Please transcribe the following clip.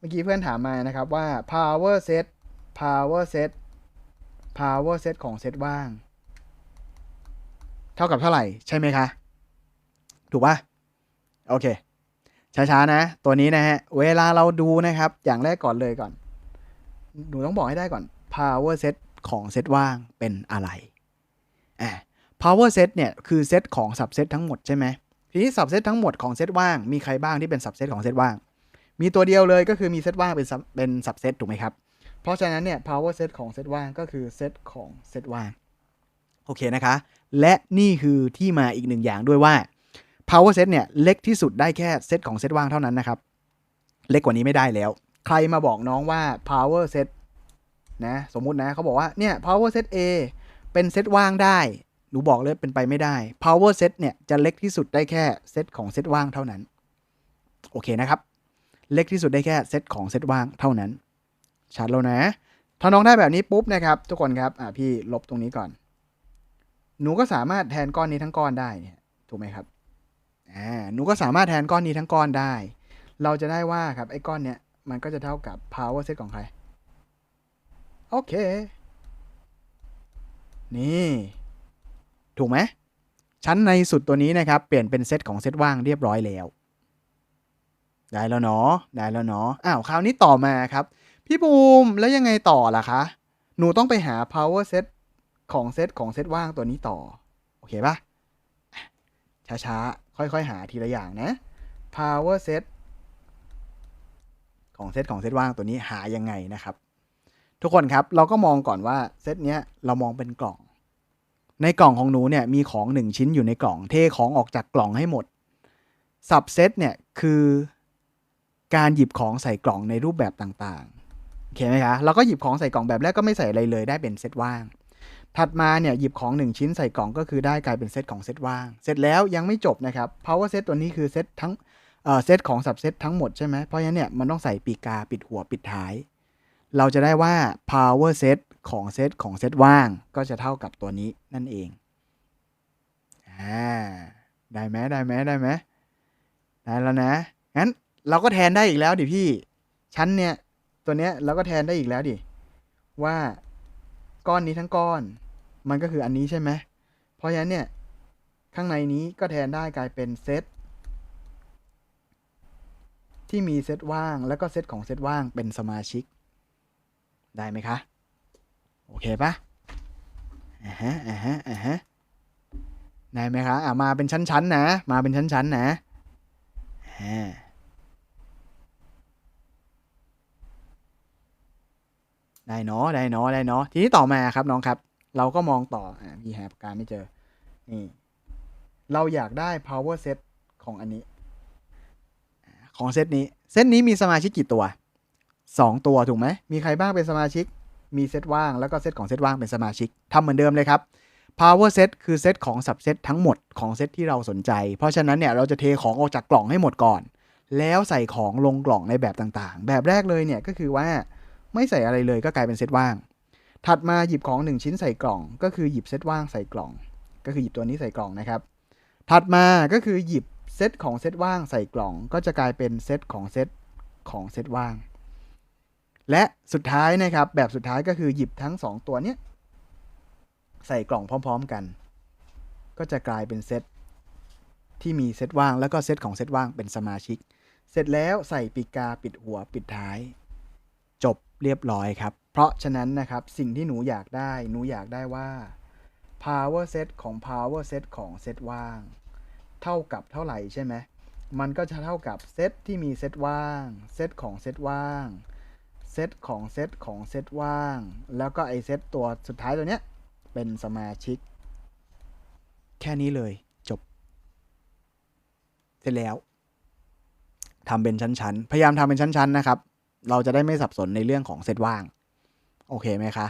เมื่อกี้เพื่อนถามมานะครับว่า power set power set power set ของเซตว่าง เท่ากับเท่าไหร่ใช่ไหมคะ ถูกปะโอเค ช้าๆนะ ตัวนี้นะฮะ เวลาเราดูนะครับ อย่างแรกก่อนเลยก่อน หนูต้องบอกให้ได้ก่อน power set ของเซตว่างเป็นอะไรอ่า power set เนี่ย คือเซตของ subset ทั้งหมดใช่ไหมทีนี้ subset ทั้งหมดของเซตว่างมีใครบ้างที่เป็น subset ของเซตว่าง มีตัวเดียวเลยก็คือมีเซตว่างเป็นเป็น subset ถูกไหมครับ เพราะฉะนั้นเนี่ย power set ของเซตว่างก็คือเซตของเซตว่างโอเคนะคะ และนี่คือที่มาอีกหนึ่งอย่างด้วยว่า power set เนี่ยเล็กที่สุดได้แค่เซตของเซตว่างเท่านั้นนะครับ เล็กกว่านี้ไม่ได้แล้ว ใครมาบอกน้องว่า power set นะสมมุตินะเขาบอกว่าเนี่ย power set A เป็นเซตว่างได้หนูบอกเลยเป็นไปไม่ได้ power set เนี่ยจะเล็กที่สุดได้แค่เซตของเซตว่างเท่านั้น โอเคนะครับ เล็กที่สุดได้แค่เซตของเซตว่างเท่านั้น ชัดแล้วนะ ถ้าน้องได้แบบนี้ปุ๊บนะครับ ทุกคนครับอ่าพี่ลบตรงนี้ก่อน หนูก็สามารถแทนก้อนนี้ทั้งก้อนได้เนี่ยถูกไหมครับอ่าหนูก็สามารถแทนก้อนนี้ทั้งก้อนได้ เราจะได้ว่าครับไอ้ก้อนเนี้ยมันก็จะเท่ากับ power set ของใคร โอเค นี่ ถูกไหมชั้นในสุดตัวนี้นะครับ เปลี่ยนเป็นเซตของเซตว่างเรียบร้อยแล้ว ได้แล้วเนาะได้แล้วเนาะอ้าวคราวนี้ต่อมาครับ พี่บูมแล้วยังไงต่อล่ะคะ หนูต้องไปหา power set ของเซตของเซตว่างตัวนี้ต่อ โอเคปะช้าๆ ค่อยๆ หาทีละอย่างนะ power set ของเซตของเซตว่างตัวนี้หายังไงนะครับ ทุกคนครับเราก็มองก่อนว่าเซตเนี้ยเรามองเป็นกล่อง ในกล่องของหนูเนี่ยมีของหนึ่งชิ้นอยู่ในกล่องเทของออกจากกล่องให้หมดสับเซตเนี่ยคือ การหยิบของใส่กล่องในรูปแบบต่างๆโอเคไหมคะเราก็หยิบของใส่กล่องแบบแรกก็ไม่ใส่อะไรเลยได้เป็นเซตว่าง ถัดมาเนี่ยหยิบของ 1 ชิ้นใส่กล่องก็คือได้กลายเป็นเซตของเซตว่าง เสร็จแล้วยังไม่จบนะครับ power set ตัวนี้คือเซตทั้งเอ่อเซตของ subset ทั้งหมดใช่ไหมเพราะฉะนั้นเนี่ยมันต้องใส่ปีกาปิดหัวปิดท้าย เราจะได้ว่า power set ของเซตของเซตว่างก็จะเท่ากับตัวนี้นั่นเองอ่าได้ไหมได้ไหมได้ไหมได้แล้วนะงั้น เราก็แทนได้อีกแล้วดิพี่ ชั้นเนี่ย ตัวเนี้ยเราก็แทนได้อีกแล้วดิ ว่าก้อนนี้ทั้งก้อน มันก็คืออันนี้ใช่ไหม เพราะฉะนั้นเนี่ย ข้างในนี้ก็แทนได้กลายเป็นเซตที่มีเซตว่างแล้วก็เซตของเซตว่างเป็นสมาชิก ได้ไหมคะ โอเคปะอ่าฮะอ่าฮะอ่าฮะได้ไหมคะอ่ามาเป็นชั้นๆนะ มาเป็นชั้นๆนะอ่า ได้เนาะได้เนาะได้เนาะทีนี้ต่อมาครับน้องครับ เราก็มองต่ออ่าพี่หาปากกาไม่เจอนี่เราอยากได้ power set ของอันนี้ ของเซตนี้ เซตนี้มีสมาชิกกี่ตัวสองตัวถูกไหม มีใครบ้างเป็นสมาชิก มีเซตว่างแล้วก็เซตของเซตว่างเป็นสมาชิกทำเหมือนเดิมเลยครับ power set คือเซตของ subset ทั้งหมดของเซตที่เราสนใจ เพราะฉะนั้นเนี่ยเราจะเทของออกจากกล่องให้หมดก่อน แล้วใส่ของลงกล่องในแบบต่างๆ แบบแรกเลยเนี่ยก็คือว่า ไม่ใส่อะไรเลยก็กลายเป็นเซตว่าง ถัดมาหยิบของ 1 ชิ้นใส่กล่อง ก็คือหยิบเซตว่างใส่กล่อง ก็คือหยิบตัวนี้ใส่กล่องนะครับ ถัดมาก็คือหยิบเซตของเซตว่างใส่กล่อง ก็จะกลายเป็นเซตของเซตของเซตว่าง และสุดท้ายนะครับ แบบสุดท้ายก็คือหยิบทั้ง 2 ตัวเนี้ยใส่กล่องพร้อม ๆกัน ก็จะกลายเป็นเซตที่มีเซตว่างแล้วก็เซตของเซตว่างเป็นสมาชิก เสร็จแล้วใส่ปีกาปิดหัวปิดท้าย จบเรียบร้อยครับ เพราะฉะนั้นนะครับสิ่งที่หนูอยากได้หนูอยากได้ว่า power set ของ power set ของเซตว่าง เท่ากับเท่าไหร่ใช่ไหมมันก็จะเท่ากับเซตที่มีเซตว่างเซตของเซตว่างเซตของเซตของเซตว่าง แล้วก็ไอเซตตัวสุดท้ายตัวเนี้ยเป็นสมาชิก แค่นี้เลยจบ เสร็จแล้วทำเป็นชั้นๆ พยายามทำเป็นชั้นๆนะครับ เราจะได้ไม่สับสนในเรื่องของเซตว่าง โอเคไหมคะ